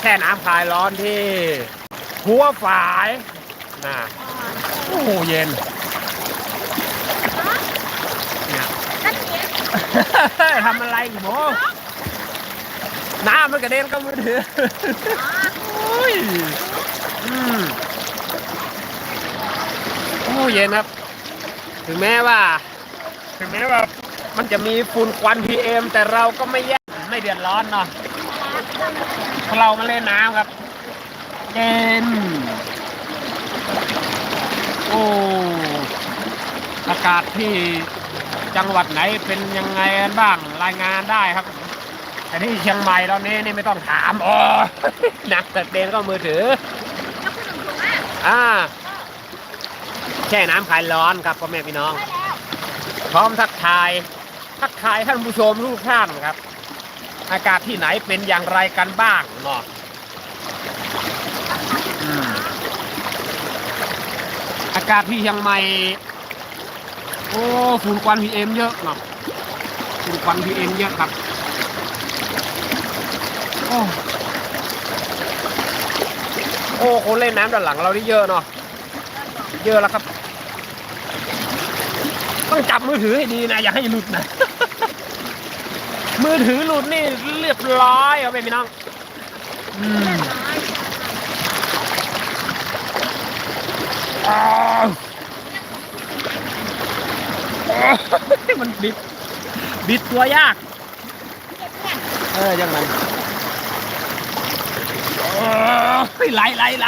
แช่น้ำคลายร้อนที่หัวฝายนะโอ้โหเย็นเนี่ยนั่นเองทำอะไรอยู่โมน้ำมันกระเด็นเข้ามือถือโอ้ยอืมโอ้เย็นครับ ถึงแม้ว่า ถึงแม้ว่า มันจะมีฝุ่นควัน PM แต่เราก็ไม่แย่ไม่เดือดร้อนเนาะ เพราะเรามาเล่นน้ำครับเย็นโอ้อากาศที่จังหวัดไหนเป็นยังไงกันบ้างรายงานได้ครับ แต่ที่เชียงใหม่ตอนนี้นี่ไม่ต้องถามโอ้หนักแต่เดนก็มือถือแล้วคุณหนุ่มถูกอ่าแช่น้ำคลายร้อนครับพ่อแม่พี่น้อง พร้อมทักทาย ทักทายท่านผู้ชมทุกท่านครับ อากาศที่ไหนเป็นอย่างไรกันบ้างเนาะอากาศที่เชียงใหม่ โอ้ฝุ่นควันพีเอ็มเยอะเนาะฝุ่นควันพีเอ็มเยอะครับโอ้โอ้คนเล่นน้ำด้านหลังเราได้เยอะเนาะเยอะแล้วครับ ต้องจับมือถือให้ดีนะ อย่าให้หลุดนะ มือถือหลุดนี่เรียบร้อยเอาไปพี่น้องอืมอ้าวมันบิด บิดตัวยาก เออยังมันโอ้ยไหลไหลไหล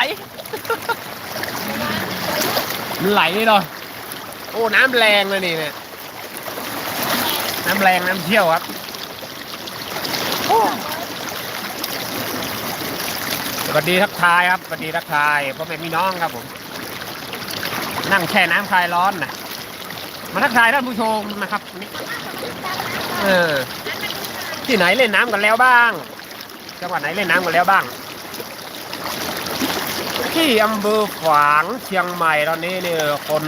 นไหลเนาะโอ้ น้ำแรงเลยนี่เนี่ย น้ำแรงน้ำเชี่ยวครับ สวัสดีทักทายครับสวัสดีทักทายพ่อแม่พี่น้องครับผม นั่งแช่น้ำคลายร้อนนะมาทักทายท่านผู้ชมนะครับเออที่ไหนเล่นน้ำกันแล้วบ้าง จังหวัดไหนเล่นน้ำกันแล้วบ้าง ที่อำเภอฝางเชียงใหม่ตอนนี้เนี่ยคน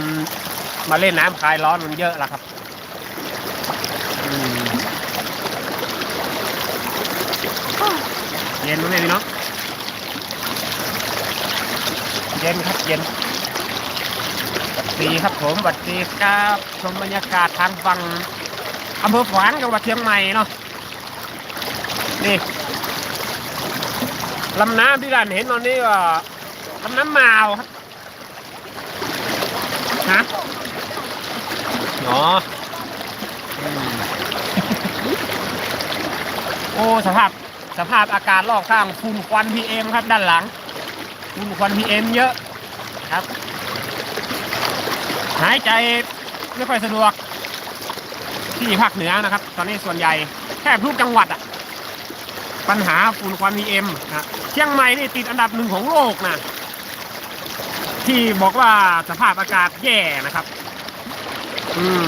มาเล่นน้ำคลายร้อนมันเยอะแล้วครับอืม เย็นไหมพี่น้องเย็นครับเย็นวัสดีครับผมวัสดีครับชมบรรยากาศทางฝั่งอำเภอฝางจังหวัดเชียงใหม่เนาะนี่ลำน้ำที่ด้านเห็นตอนนี้ก็ลำน้ำมาวครับฮะอ๋อโอ้สภาพ สภาพอากาศรอบข้างฝุ่นควันพีเอ็มครับด้านหลังฝุ่นควันพีเอ็มเยอะครับ หายใจไม่ค่อยสะดวกที่ภาคเหนือนะครับ ตอนนี้ส่วนใหญ่แทบทุกจังหวัดอะปัญหาฝุ่นควันพีเอ็มนะเชียงใหม่นี่ติดอันดับหนึ่งของโลกนะที่บอกว่าสภาพอากาศแย่นะครับ อืม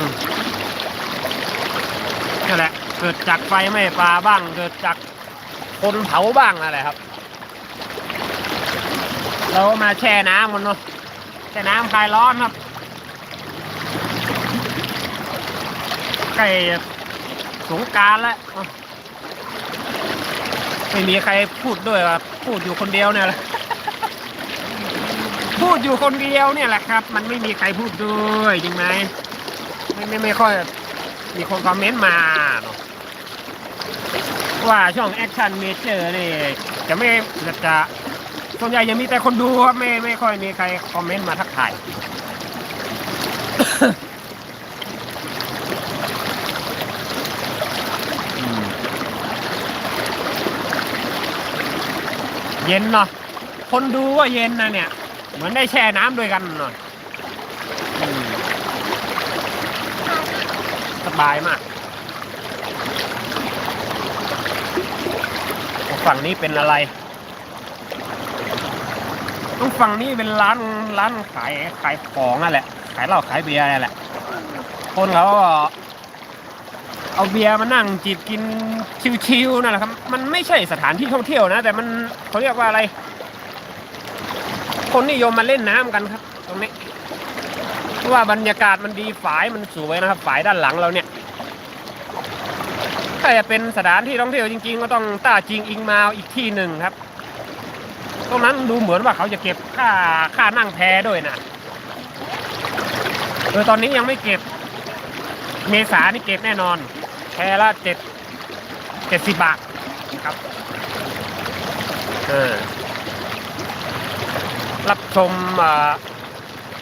นั่นแหละ เกิดจากไฟไหม้ป่าบ้าง เกิดจาก คนเผาบ้างอะไรครับ เรามาแช่น้ำมันเนาะแช่น้ำคลายร้อนครับใกล้สงการแล้วไม่มีใครพูดด้วยว่าพูดอยู่คนเดียวเนี่ยแหละพูดอยู่คนเดียวเนี่ยแหละครับ มันไม่มีใครพูดด้วยจริงไหมไม่ไม่ไม่ค่อยมีคนคอมเมนต์มาเนาะ ว่าช่องแอคชั่นเมเจอร์นี่จะไม่จะจะส่วนใหญ่ยังมีแต่คนดูครับไม่ไม่ค่อยมีใครคอมเมนต์มาทักทายเย็นเนาะคนดูว่าเย็นนะเนี่ย เหมือนได้แช่น้ำด้วยกันหน่อยสบายมาก ฝั่งนี้เป็นอะไรต้องฝั่งนี้เป็นร้านร้านขายขายของนั่นแหละ ขายเหล้าขายเบียร์นั่นแหละ คนเขาก็เอาเบียร์มานั่งจิบกินชิวๆนั่นแหละครับ มันไม่ใช่สถานที่ท่องเที่ยวนะ แต่มันเขาเรียกว่าอะไร คนนิยมมาเล่นน้ำกันครับ ตรงนี้เพราะว่าบรรยากาศมันดีฝายมันสวยนะครับ ฝายด้านหลังเราเนี่ย ถ้าจะเป็นสถานที่ท่องเที่ยวจริง ๆ ก็ต้องต้าจิงอิงมาวอีกที่หนึ่งครับ ตรงนั้นดูเหมือนว่าเขาจะเก็บค่าค่านั่งแพด้วยนะเออตอนนี้ยังไม่เก็บ เมษานี่เก็บแน่นอน แพละเจ็ดเจ็ดสิบบาทครับเออรับชม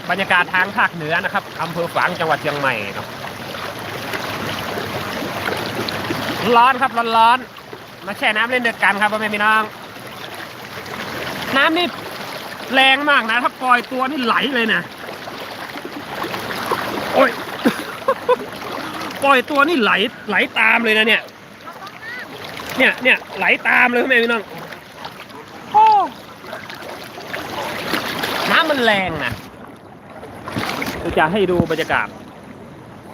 บรรยากาศทางภาคเหนือนะครับอำเภอฝางจังหวัดเชียงใหม่เนาะ ร้อนครับร้อนร้อนๆมาแช่น้ำเล่นเดือดกันครับพ่อแม่พี่น้อง น้ำนี่แรงมากนะ ถ้าปล่อยตัวนี่ไหลเลยนะโอ้ยปล่อยตัวนี่ไหลไหลตามเลยนะเนี่ย เนี่ยเนี่ยไหลตามเลยพ่อแม่พี่น้องโอ้น้ำมันแรงนะจะให้ดูบรรยากาศ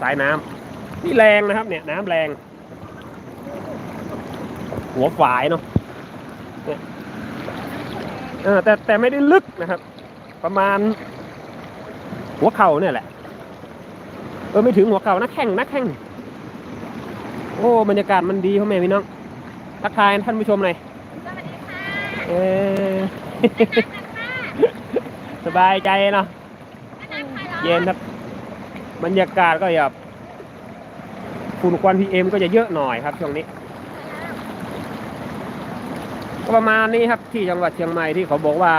สายน้ำนี่แรงนะครับ เนี่ย น้ำแรง หัวฝายเนาะเออแต่แต่ไม่ได้ลึกนะครับ ประมาณ หัวเข่าเนี่ยแหละ เออไม่ถึงหัวเข่านักแข่งนักแข่งโอ้บรรยากาศมันดีพ่อแม่พี่น้องทักทายท่านผู้ชมหน่อยสวัสดีค่ะเออสบายใจเนาะเย็นครับบรรยากาศก็แบบฝุ่นควันพีเอ็มก็จะเยอะหน่อยครับช่วงนี้ ก็ประมาณนี้ครับที่จังหวัดเชียงใหม่ที่เขาบอกว่า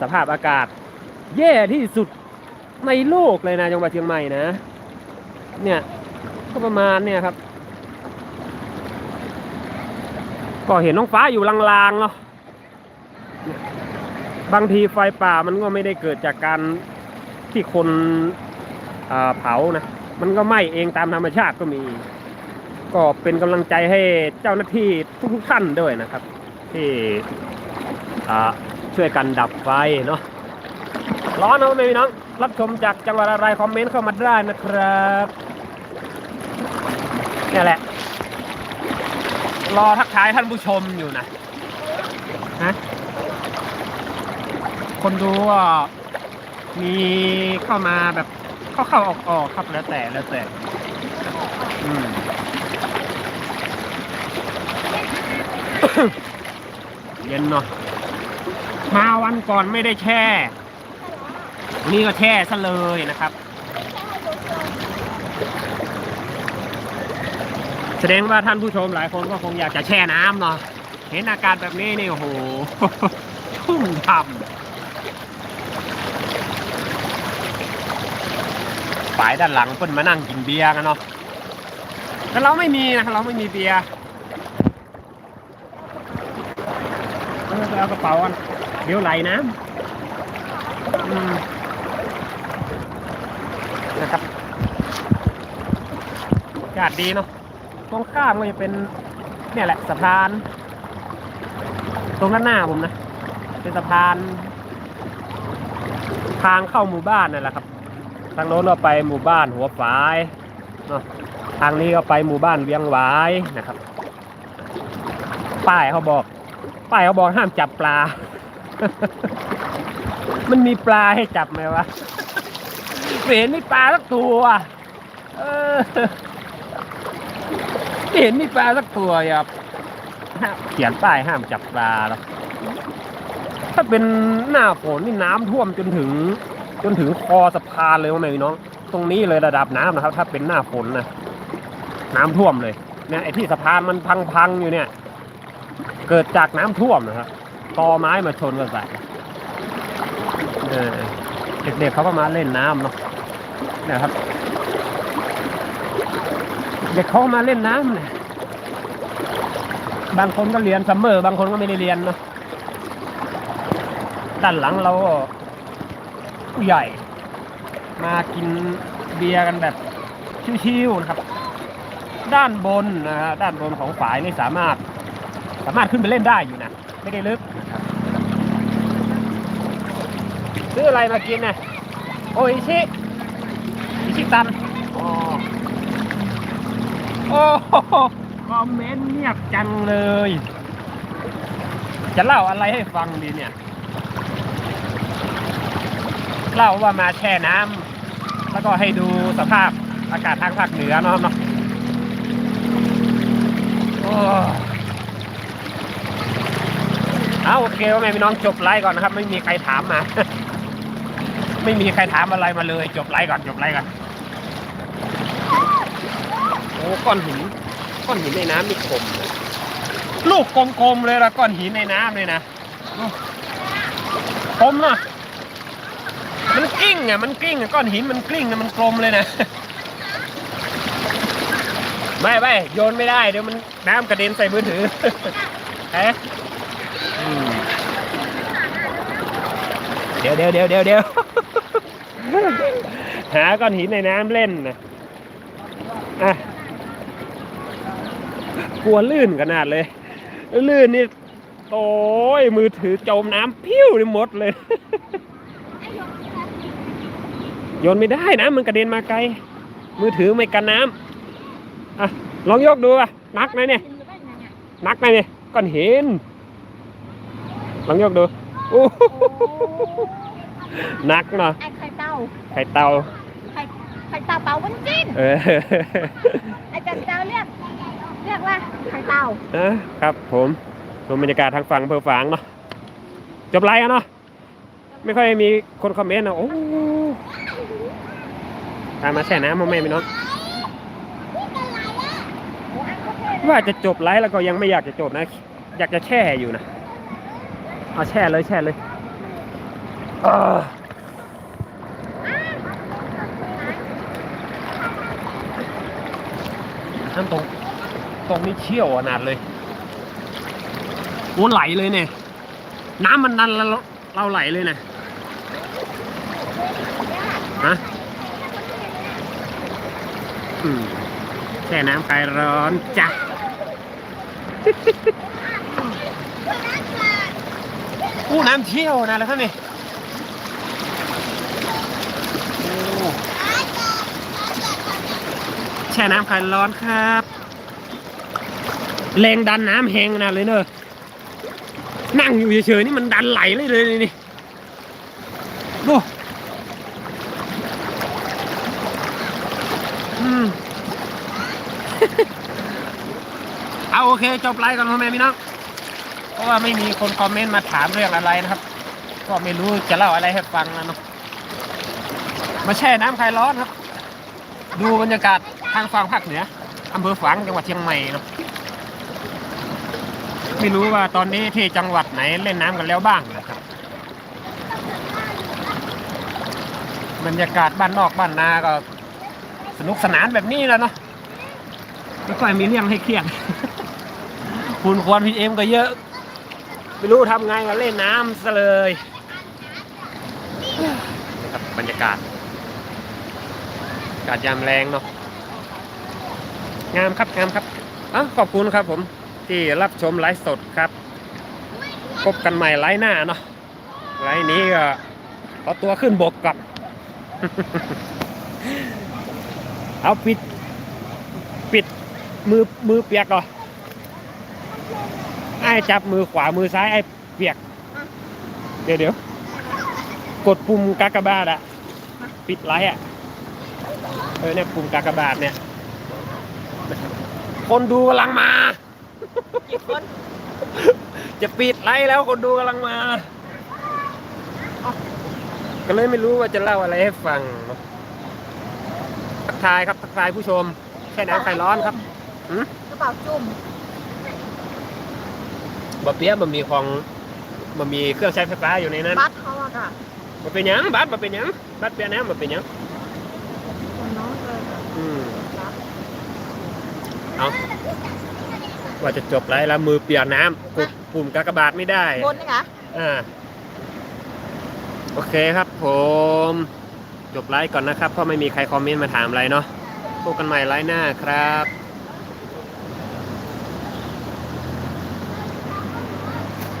สภาพอากาศ แย่ที่สุดในโลกเลยนะจังหวัดเชียงใหม่นะ เนี่ยก็ประมาณเนี่ยครับ ก็เห็นน้องฟ้าอยู่ลางๆเนาะบางทีไฟป่ามันก็ไม่ได้เกิดจากการที่คนเผานะ มันก็ไหม้เองตามธรรมชาติก็มี ก็เป็นกำลังใจให้เจ้าหน้าที่ทุกๆท่านด้วยนะครับ ที่ช่วยกันดับไฟเนาะร้อนนะพี่น้อง รับชมจากจังหวัดอะไรคอมเมนต์เข้ามาได้นะครับนี่แหละ รอทักทายท่านผู้ชมอยู่นะฮะคนดูมีเข้ามาแบบเข้าเข้าออกออกครับแล้วแต่แล้วแต่อืม เย็นเนาะมาวันก่อนไม่ได้แช่นนี้ก็แช่ซะเลยนะครับ แสดงว่าท่านผู้ชมหลายคนก็คงอยากจะแช่น้ำเนาะเห็นอากาศแบบนี้นี่โอ้โหทุ่มทำฝ่ายด้านหลังเพิ่นมานั่งกินเบียร์กันเนาะแต่เราไม่มีนะเราไม่มีเบียร์ ออไปเอากระเป๋ากันเดี๋ยวไหลน้ำนะครับอากาศดีเนาะตรงข้ามก็จะเป็นเนี่ยแหละสะพาน ตรงด้านหน้าผมนะ เป็นสะพาน ทางเข้าหมู่บ้านนั่นแหละครับ ทางโน้นก็ไปหมู่บ้านหัวฝายเนาะทางนี้ก็ไปหมู่บ้านเวียงหวายนะครับ ป้ายเขาบอก ป้ายเขาบอกห้ามจับปลา มันมีปลาให้จับไหมวะไม่เห็นมีปลาสักตัวเออไม่เห็นมีปลาสักตัวครับห้ามเขียนป้ายห้ามจับปลาแล้วถ้าเป็นหน้าฝนนี่น้ำท่วมจนถึง จนถึงคอสะพานเลยว่าไหมพี่น้อง ตรงนี้เลยระดับน้ำนะครับ ถ้าเป็นหน้าฝนนะน้ำท่วมเลยเนี่ยไอ้ที่สะพานมันพังๆอยู่เนี่ย เกิดจากน้ำท่วมนะครับตอไม้มาชนกันใส่เด็กๆเขาก็มาเล่นน้ำเนาะนะครับ เด็กเขามาเล่นน้ำเนี่ยบางคนก็เรียนซัมเมอร์ บางคนก็ไม่ได้เรียนเนาะด้านหลังเราก็ผู้ใหญ่ มากินเบียร์กันแบบชิวๆนะครับ ด้านบนนะฮะด้านบนของฝายนี่สามารถ สามารถขึ้นไปเล่นได้อยู่นะ ไม่ได้ลึกนะครับซื้ออะไรมากินเนี่ยโออิชิอิชิตันอ๋อโอ้โหคอมเมนต์เงียบจังเลย จะเล่าอะไรให้ฟังดีเนี่ย เล่าว่ามาแช่น้ำแล้วก็ให้ดูสภาพอากาศทางภาคเหนือเนาะเนาะโอ้ เอาโอเคว่าแม่พี่น้องจบไลฟ์ก่อนนะครับ ไม่มีใครถามมา ไม่มีใครถามอะไรมาเลย จบไลฟ์ก่อนจบไลฟ์ก่อนโอ้ก้อนหินก้อนหินในน้ำนี่คมนะลูกกลมๆเลยละก้อนหินในน้ำเลยนะคมนะมันกลิ้งอะมันกลิ้งอะก้อนหินมันกลิ้งอะมันกลมเลยนะไม่ไม่โยนไม่ได้เดี๋ยวมันน้ำกระเด็นใส่มือถือเอ๊ะ เดี๋ยวเดี๋ยวเดี๋ยวเดี๋ยวเดี๋ยวหาก้อนหินในน้ำเล่นนะอะกลัวลื่นขนาดเลย ลื่นนี่โอ้ยมือถือจมน้ำพิ้วเลยหมดเลย โยนไม่ได้นะมันกระเด็นมาไกล มือถือไม่กันน้ำอะลองยกดูอะนักไหมเนี่ยนักไหมเนี่ยก้อนหิน ลองยกดูโอ้โหหนักเนาะไอ้ไข่เต่าไข่เตาไข่ไข่เต่าเป่าวุ้นจิ้นเออไอ้จันเจ้าเรียกเรียกว่าไข่เต่านะครับผมชมบรรยากาศทางฝั่งอำเภอฝางเนาะจบไลฟ์กันเนาะไม่ค่อยมีคนคอมเมนต์นะโอ้พามาแช่น้ำมาแม่พี่น้องโอ้ไอ้ก็เท่ว่าจะจบไลฟ์แล้วก็ยังไม่อยากจะจบนะ อยากจะแช่อยู่นะ เอาแช่เลยแช่เลยเออน้ำตรงตรงนี้เชี่ยวขนาดเลยโอ้ไหลเลยเนี่ย น้ำมันดันเราเราไหลเลยนะฮะอืมแช่น้ำคลายร้อนจ้ะ อู้น้ำเชี่ยวนะแล้วท่านนี่แช่น้ำคลายร้อนครับแรงดันน้ำแหงนาดเลยเนอะนั่งอยู่เฉยๆนี่มันดันไหลเลยเลยนี่ดูอืมเอาโอเค จบไลฟ์กันพ่อแม่พี่น้อง เพราะว่าไม่มีคนคอมเมนต์มาถามเรื่องอะไรนะครับ ก็ไม่รู้จะเล่าอะไรให้ฟังนะเนาะมาแช่น้ำคลายร้อนครับ ดูบรรยากาศทางฝั่งภาคเหนืออำเภอฝางจังหวัดเชียงใหม่เนาะไม่รู้ว่าตอนนี้ที่จังหวัดไหนเล่นน้ำกันแล้วบ้างนะครับ บรรยากาศบ้านนอกบ้านนาก็สนุกสนานแบบนี้แล้วเนาะไม่ค่อยมีเรื่องให้เครียดคุณควรพีเอ็มก็เยอะ ไม่รู้ทำไงก็เล่นน้ำซะเลยนะครับบรรยากาศอากาศยามแรงเนาะงามครับงามครับอะขอบคุณครับผมที่รับชมไลฟ์สดครับ พบกันใหม่ไลฟ์หน้าเนาะไลฟ์นี้ก็เอาตัวขึ้นบกกับเอาปิด ปิดมือมือเปียกก่อน ไอ้จับมือขวามือซ้ายไอ้เปียก เดี๋ยวเดี๋ยวกดปุ่มกากบาทอะปิดไลท์อะเออเนี่ยปุ่มกากบาทเนี่ย คนดูกำลังมากี่คนจะปิดไลท์แล้วคนดูกำลังมา ก็เลยไม่รู้ว่าจะเล่าอะไรให้ฟังเนอะทักทายครับทักทายผู้ชมแค่น้ำไฟร้อนครับกระเป๋าจุ่ม บะเปี๊ยะมันมีของมันมีเครื่องใช้ไฟฟ้าอยู่ในนั้นบัตรเขาอะค่ะมันเป็นหยังบัตรมันเป็นหยังบัตรเปี๊ยะน้ำมันเป็นหยังคนน้องเลยค่ะอืมบัตรเอาว่าจะจบไรแล้วมือเปียกน้ำกดปุ่มกากบาทไม่ได้บนนี่คะอ่าโอเคครับผม จบไลฟ์ก่อนนะครับ เพราะไม่มีใครคอมเมนต์มาถามอะไรเนาะพบกันใหม่ไลฟ์หน้าครับ